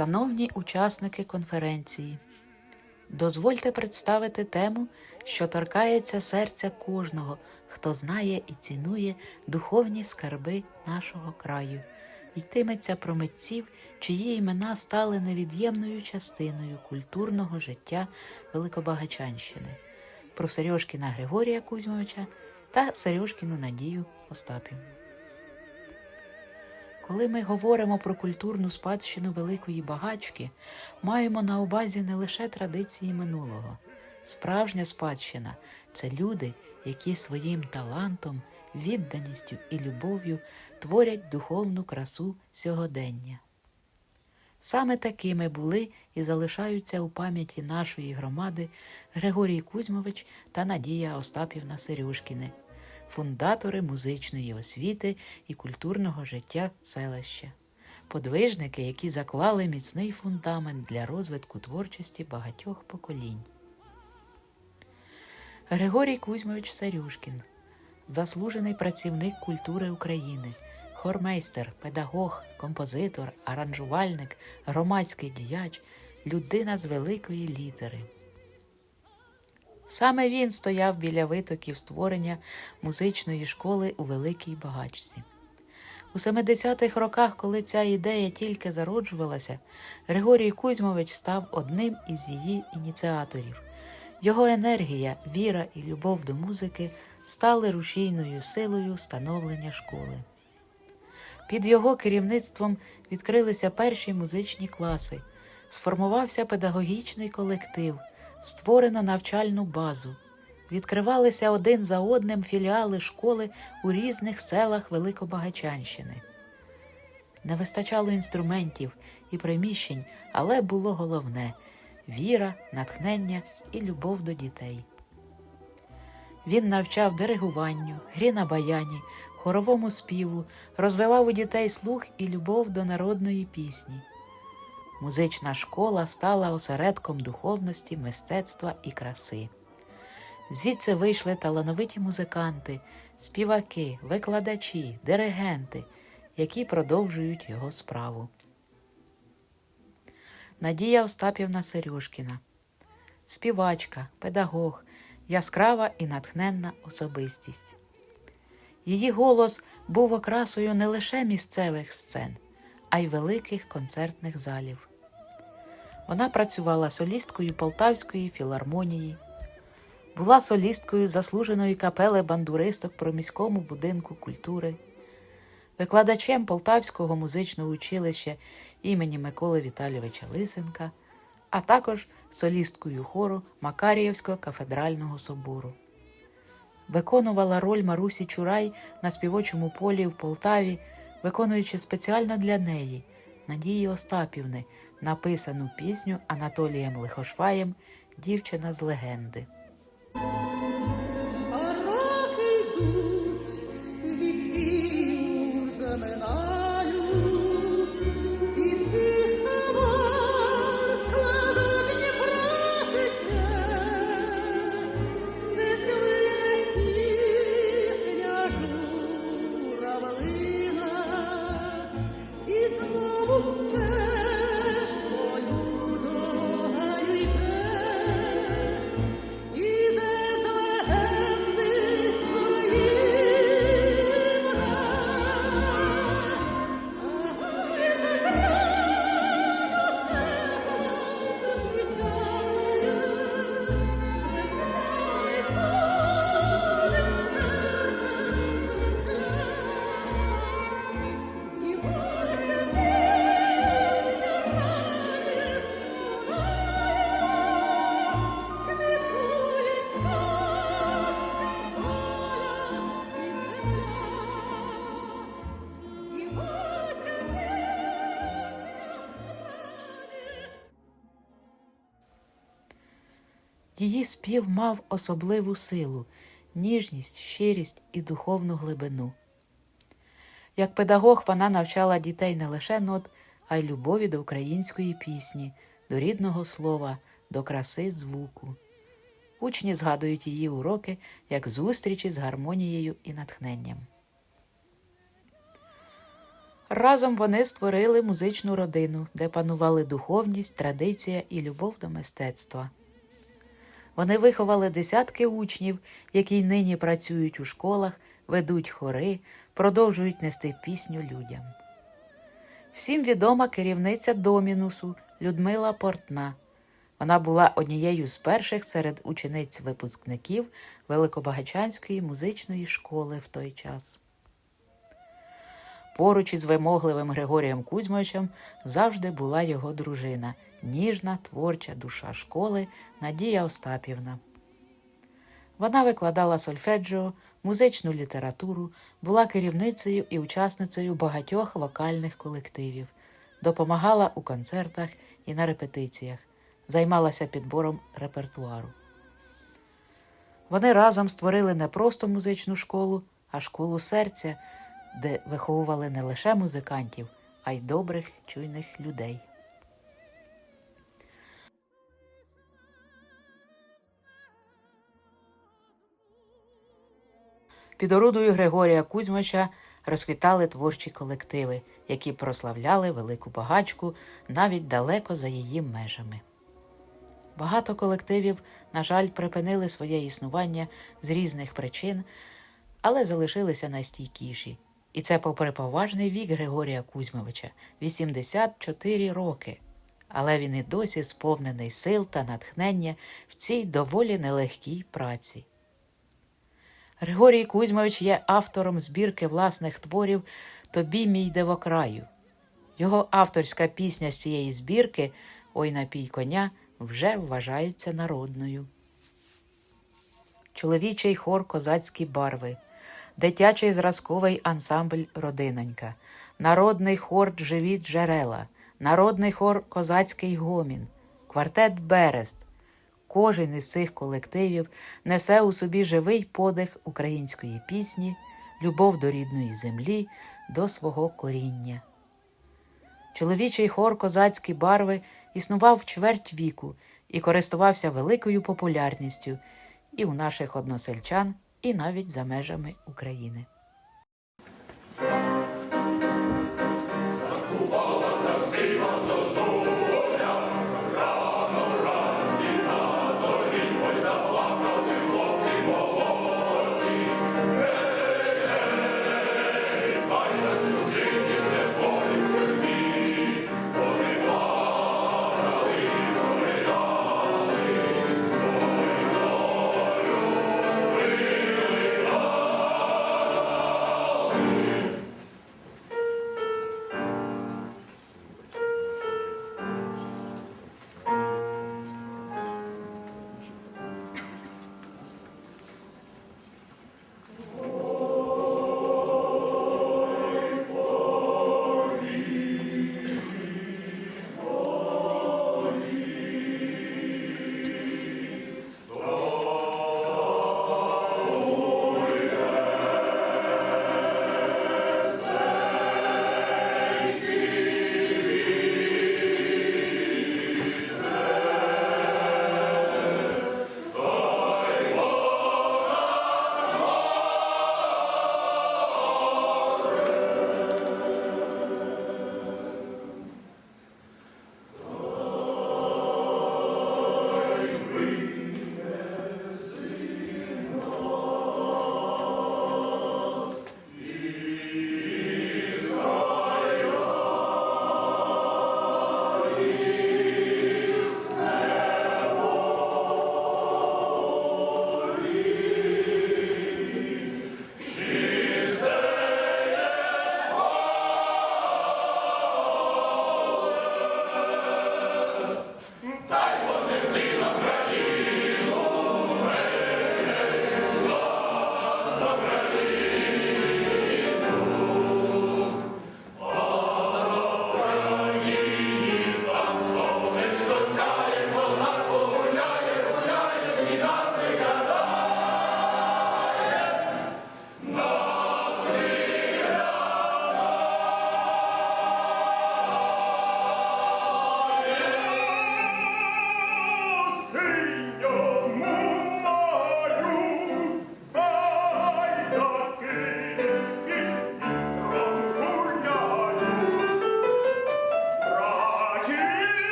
Шановні учасники конференції, дозвольте представити тему, що торкається серця кожного, хто знає і цінує духовні скарби нашого краю. Йтиметься про митців, чиї імена стали невід'ємною частиною культурного життя Великобагачанщини, про Сережкіна Григорія Кузьмовича та Сережкіну Надію Остапівну. Коли ми говоримо про культурну спадщину великої багачки, маємо на увазі не лише традиції минулого. Справжня спадщина це люди, які своїм талантом, відданістю і любов'ю творять духовну красу сьогодення. Саме такими були і залишаються у пам'яті нашої громади Григорій Кузьмович та Надія Остапівна Серюшкіни, фундатори музичної освіти і культурного життя селища, подвижники, які заклали міцний фундамент для розвитку творчості багатьох поколінь. Григорій Кузьмович Серюшкін, заслужений працівник культури України, хормейстер, педагог, композитор, аранжувальник, громадський діяч, людина з великої літери. Саме він стояв біля витоків створення музичної школи у Великій Багачці. У 70-х роках, коли ця ідея тільки зароджувалася, Григорій Кузьмович став одним із її ініціаторів. Його енергія, віра і любов до музики стали рушійною силою становлення школи. Під його керівництвом відкрилися перші музичні класи, сформувався педагогічний колектив, створено навчальну базу, відкривалися один за одним філіали школи у різних селах Великобагачанщини. Не вистачало інструментів і приміщень, але було головне віра, натхнення і любов до дітей. Він навчав диригуванню, грі на баяні, хоровому співу, розвивав у дітей слух і любов до народної пісні. Музична школа стала осередком духовності, мистецтва і краси. Звідси вийшли талановиті музиканти, співаки, викладачі, диригенти, які продовжують його справу. Надія Остапівна Серюшкіна, співачка, педагог, яскрава і натхненна особистість. Її голос був окрасою не лише місцевих сцен, а й великих концертних залів. Вона працювала солісткою Полтавської філармонії, була солісткою заслуженої капели бандуристок про міському будинку культури, викладачем Полтавського музичного училища імені Миколи Віталійовича Лисенка, а також солісткою хору Макаріївського кафедрального собору. Виконувала роль Марусі Чурай на співочому полі в Полтаві, виконуючи спеціально для неї, Надії Остапівни, написану пісню Анатолієм Лихошваєм Дівчина з легенди. Її спів мав особливу силу, ніжність, щирість і духовну глибину. Як педагог вона навчала дітей не лише нот, а й любові до української пісні, до рідного слова, до краси звуку. Учні згадують її уроки як зустрічі з гармонією і натхненням. Разом вони створили музичну родину, де панували духовність, традиція і любов до мистецтва. Вони виховали десятки учнів, які нині працюють у школах, ведуть хори, продовжують нести пісню людям. Всім відома керівниця Домінусу Людмила Портна. Вона була однією з перших серед учениць випускників Великобагачанської музичної школи в той час. Поруч із вимогливим Григорієм Кузьмовичем завжди була його дружина, ніжна творча душа школи Надія Остапівна. Вона викладала сольфеджіо, музичну літературу, була керівницею і учасницею багатьох вокальних колективів, допомагала у концертах і на репетиціях, займалася підбором репертуару. Вони разом створили не просто музичну школу, а школу серця, де виховували не лише музикантів, а й добрих, чуйних людей. Під орудою Григорія Кузьмича розквітали творчі колективи, які прославляли велику багачку навіть далеко за її межами. Багато колективів, на жаль, припинили своє існування з різних причин, але залишилися найстійкіші. І це попри поважний вік Григорія Кузьмовича 84 роки. Але він і досі сповнений сил та натхнення в цій доволі нелегкій праці. Григорій Кузьмович є автором збірки власних творів Тобі мій дивокраю. Його авторська пісня з цієї збірки Ой напій коня вже вважається народною. Чоловічий хор козацькі барви, дитячий зразковий ансамбль Родинонька, народний хор Живіт джерела, народний хор Козацький гомін, квартет Берест. Кожен із цих колективів несе у собі живий подих української пісні, любов до рідної землі, до свого коріння. Чоловічий хор козацькі барви існував в чверть віку і користувався великою популярністю і у наших односельчан, і навіть за межами України.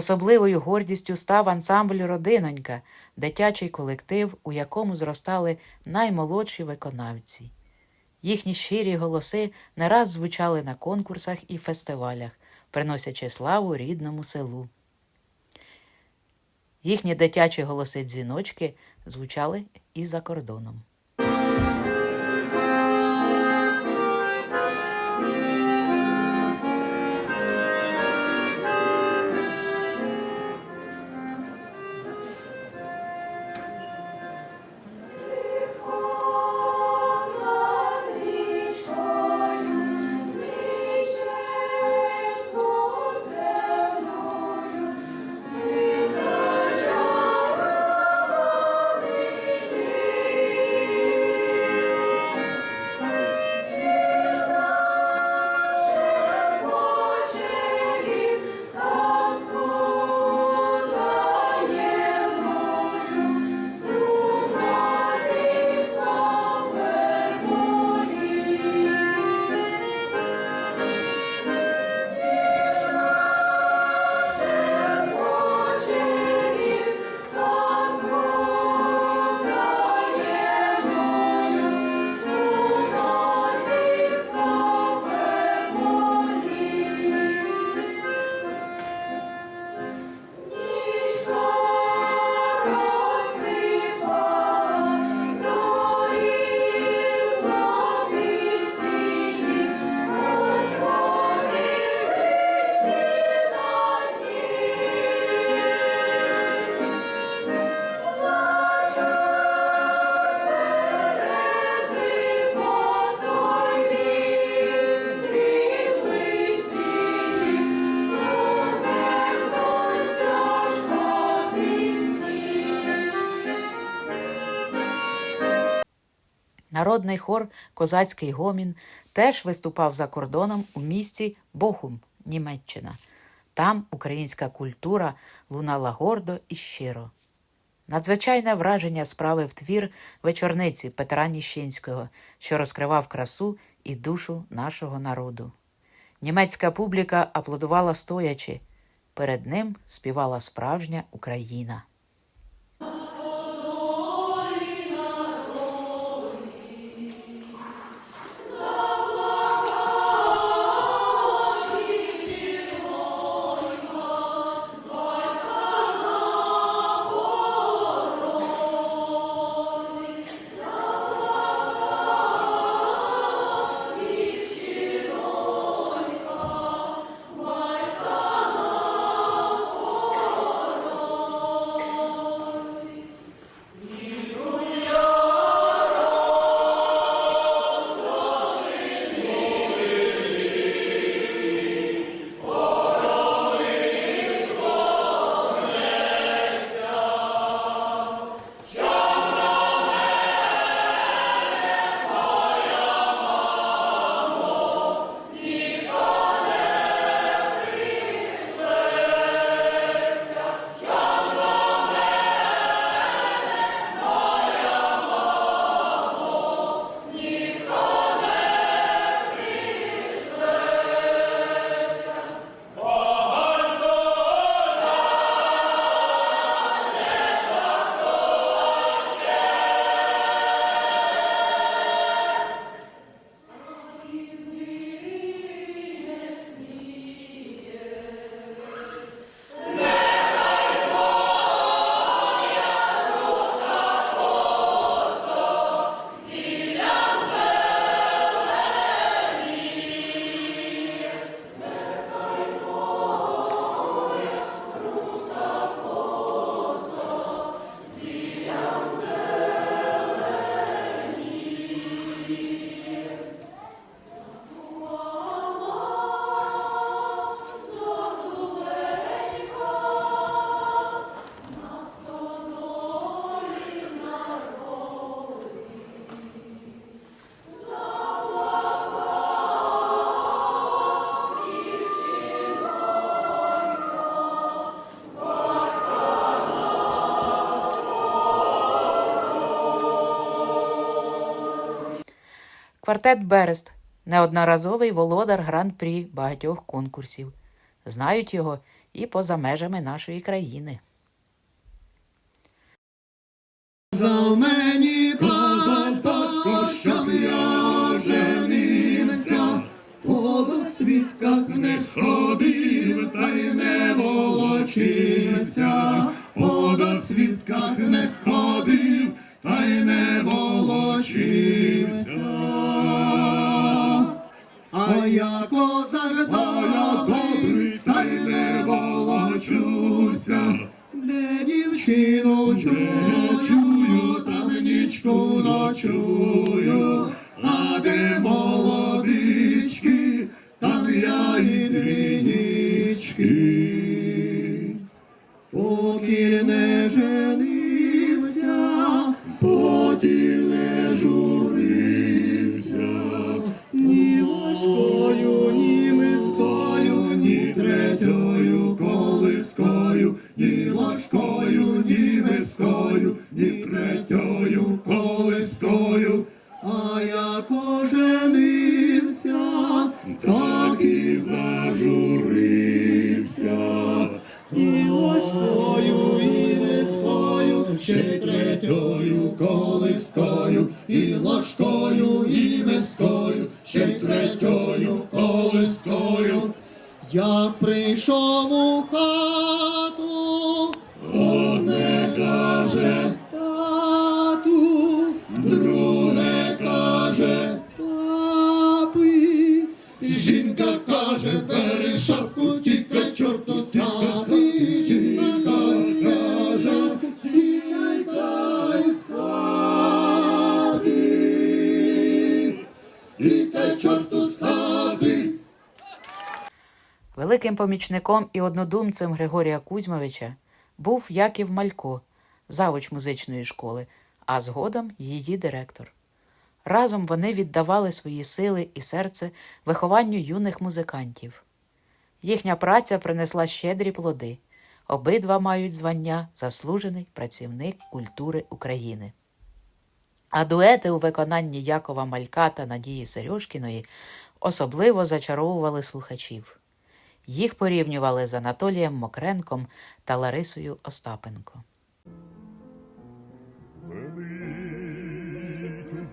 Особливою гордістю став ансамбль Родинонька, дитячий колектив, у якому зростали наймолодші виконавці. Їхні щирі голоси не раз звучали на конкурсах і фестивалях, приносячи славу рідному селу. Їхні дитячі голоси дзвіночки звучали і за кордоном. Народний хор Козацький гомін теж виступав за кордоном у місті Бохум, Німеччина. Там українська культура лунала гордо і щиро. Надзвичайне враження справив твір вечорниці Петра Ніщинського, що розкривав красу і душу нашого народу. Німецька публіка аплодувала стоячи. Перед ним співала справжня Україна. Квартет Берест неодноразовий володар гран-прі багатьох конкурсів. Знають його і поза межами нашої країни. За мені батько, щоб я женився, по досвідках не ходив та й не волочився, по досвідках не ходив та й не волочився. Я козак добрий, та й не волочуся, де дівчину чую, там нічку ночую, а де молодички, там я і дві нічки. Помічником і однодумцем Григорія Кузьмовича був Яків Малько, завуч музичної школи, а згодом її директор. Разом вони віддавали свої сили і серце вихованню юних музикантів. Їхня праця принесла щедрі плоди. Обидва мають звання заслужений працівник культури України. А дуети у виконанні Якова Малька та Надії Сережкіної особливо зачаровували слухачів. Їх порівнювали з Анатолієм Мокренком та Ларисою Остапенко. Великий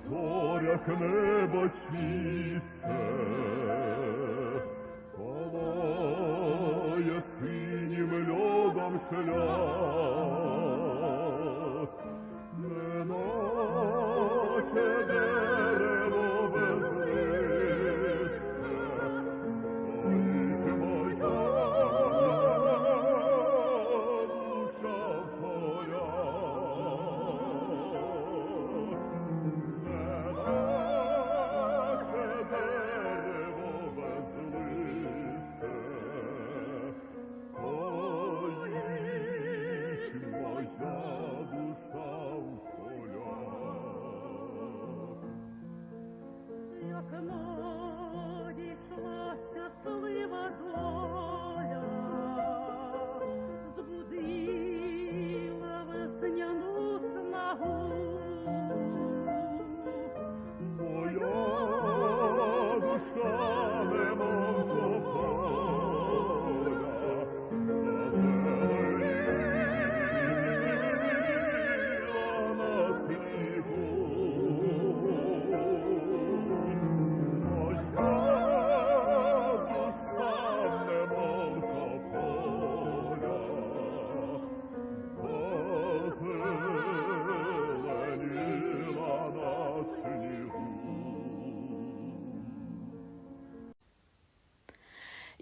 зорях небо чисте, палає синім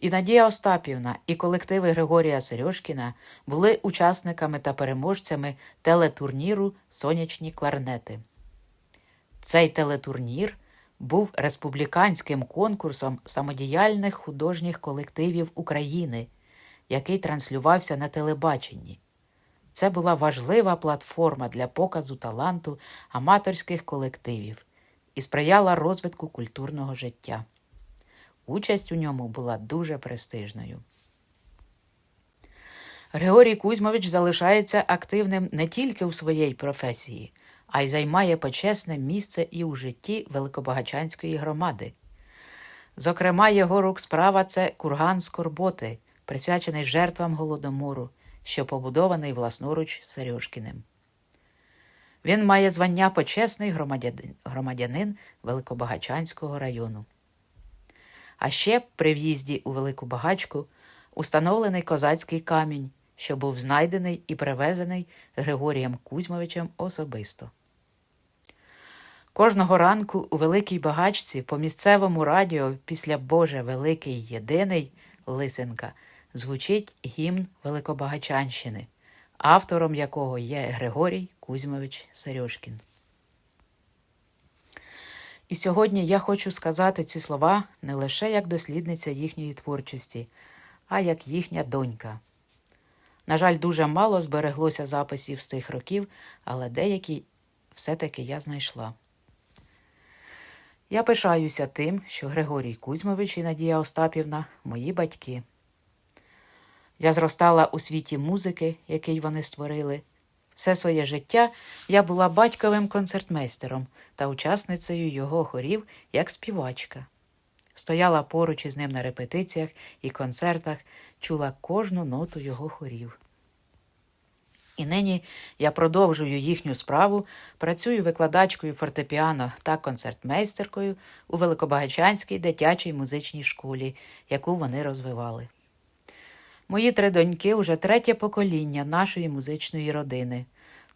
І Надія Остапівна, і колективи Григорія Сережкіна були учасниками та переможцями телетурніру Сонячні кларнети. Цей телетурнір був республіканським конкурсом самодіяльних художніх колективів України, який транслювався на телебаченні. Це була важлива платформа для показу таланту аматорських колективів і сприяла розвитку культурного життя. Участь у ньому була дуже престижною. Григорій Кузьмович залишається активним не тільки у своїй професії, а й займає почесне місце і у житті Великобагачанської громади. Зокрема, його рук справа це курган скорботи, присвячений жертвам голодомору, що побудований власноруч Сережкіним. Він має звання почесний громадянин, Великобагачанського району. А ще при в'їзді у Велику Багачку установлений козацький камінь, що був знайдений і привезений Григорієм Кузьмовичем особисто. Кожного ранку у Великій Багачці по місцевому радіо після Боже Великий Єдиний Лисенка звучить гімн Великобагачанщини, автором якого є Григорій Кузьмович Сережкін. І сьогодні я хочу сказати ці слова не лише як дослідниця їхньої творчості, а як їхня донька. На жаль, дуже мало збереглося записів з тих років, але деякі все-таки я знайшла. Я пишаюся тим, що Григорій Кузьмович і Надія Остапівна мої батьки. Я зростала у світі музики, який вони створили. Все своє життя я була батьковим концертмейстером та учасницею його хорів як співачка. Стояла поруч із ним на репетиціях і концертах, чула кожну ноту його хорів. І нині я продовжую їхню справу, працюю викладачкою фортепіано та концертмейстеркою у Великобагачанській дитячій музичній школі, яку вони розвивали. Мої три доньки уже третє покоління нашої музичної родини.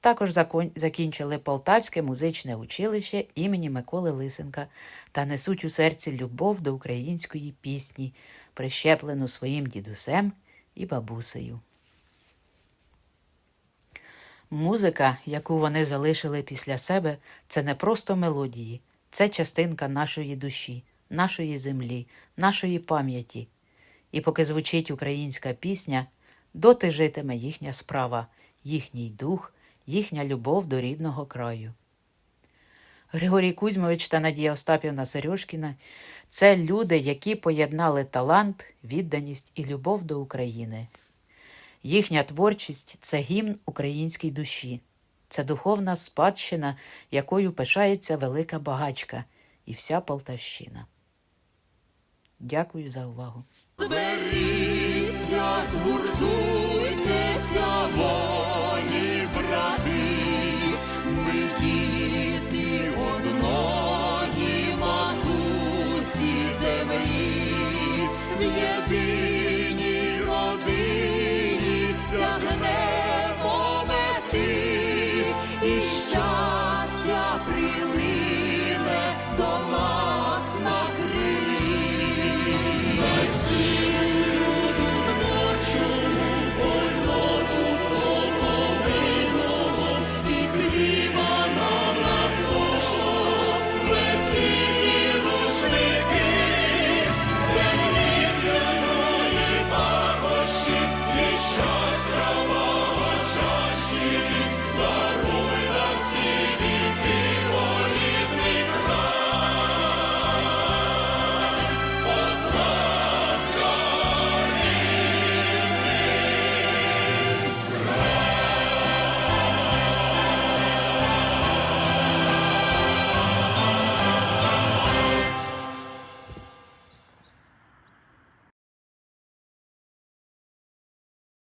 Також закінчили Полтавське музичне училище імені Миколи Лисенка та несуть у серці любов до української пісні, прищеплену своїм дідусем і бабусею. Музика, яку вони залишили після себе, це не просто мелодії, це частинка нашої душі, нашої землі, нашої пам'яті. І поки звучить українська пісня, доти житиме їхня справа, їхній дух, їхня любов до рідного краю. Григорій Кузьмович та Надія Остапівна Сережкіна це люди, які поєднали талант, відданість і любов до України. Їхня творчість це гімн українській душі, це духовна спадщина, якою пишається велика багачка і вся Полтавщина. Дякую за увагу. Зберіться, згуртуйтеся,